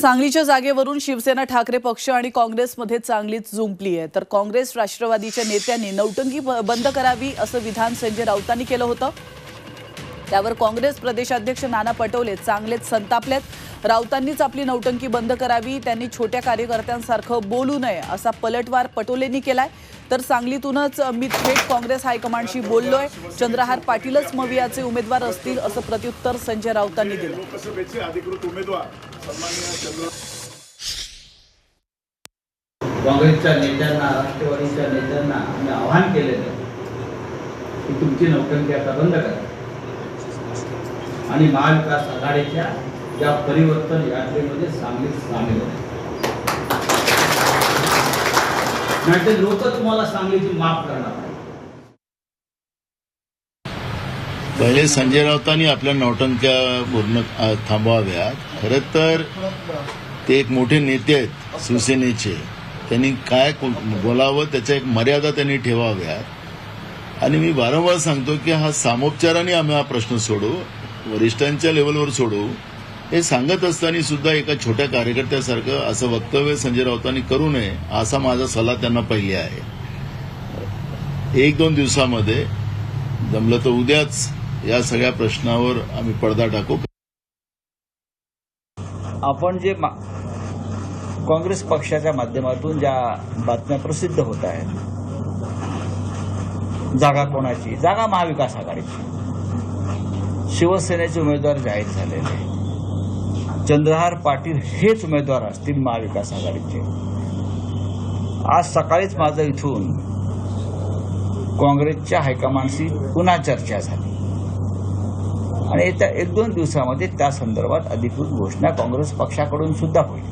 सांगलीच्या जागेवरून शिवसेना ठाकरे पक्ष आणि काँग्रेसमध्ये चांगलीच जुंपली आहे. तर काँग्रेस राष्ट्रवादीच्या नेत्यांनी नौटंकी बंद करावी असं विधान संजय राऊतांनी केलं होतं. त्यावर काँग्रेस प्रदेशाध्यक्ष नाना पटोले चांगलेच संतापलेत. राऊतांनीच आपली नौटंकी बंद करावी त्यांनी छोट्या कार्यकर्त्यांसारखं बोलू नये असा पलटवार पटोलेंनी केलाय. तर सांगलीतूनच मी थेट काँग्रेस हायकमांडशी बोललोय. चंद्रहार पाटीलच मवियाचे उमेदवार असतील असं प्रत्युत्तर संजय राऊतांनी दिलं. लोकसभेचे अधिकृत उमेदवार सन्माननीय चंद्र काँग्रेसच्या नेत्यांना राष्ट्रवादीच्या नेत्यांना आम्ही आवाहन केलेलं की तुमची नौटंकी आता बंद करा. आणि महाविकास आघाडीच्या या परिवर्तन यात्रेमध्ये सांगलीत सामील होते नाहीतर लोक तुम्हाला सांगलीची माफ करणार. पहिले संजय राऊतांनी आपल्या नौटंक्या पूर्ण थांबवाव्यात खरं तर ते एक मोठे नेते आहेत शिवसेनेचे. त्यांनी काय बोलावं त्याच्या एक मर्यादा त्यांनी ठेवाव्यात आणि मी वारंवार सांगतो की हा सामोपचाराने आम्ही हा प्रश्न सोडू वरिष्ठांच्या लेवलवर सोडू. हे सांगत असताना सुद्धा एका छोट्या कार्यकर्त्यासारखं असं वक्तव्य संजय राऊतांनी करू नये असा माझा सल्ला त्यांना पहिले आहे. एक दोन दिवसामध्ये जमलं तर उद्याच या सगळ्या प्रश्नावर आम्ही पडदा टाकू. आपण जे काँग्रेस पक्षाच्या माध्यमातून ज्या बातम्या प्रसिद्ध होत आहेत जागा कोणाची? जागा महाविकास आघाडीची. शिवसेनेचे उमेदवार जाहीर झालेले चंद्रहार पाटील हेच उमेदवार असतील महाविकास आघाडीचे. आज सकाळीच माझं इथून काँग्रेसच्या हायकमांडशी पुन्हा चर्चा झाली. आणि येत्या एक दोन दिवसामध्ये त्या संदर्भात अधिकृत घोषणा काँग्रेस पक्षाकडून सुद्धा होईल.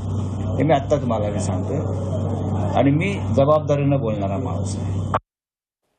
हे मी आत्ता तुम्हाला मी सांगतोय. आणि मी जबाबदारीनं बोलणारा माणूस आहे.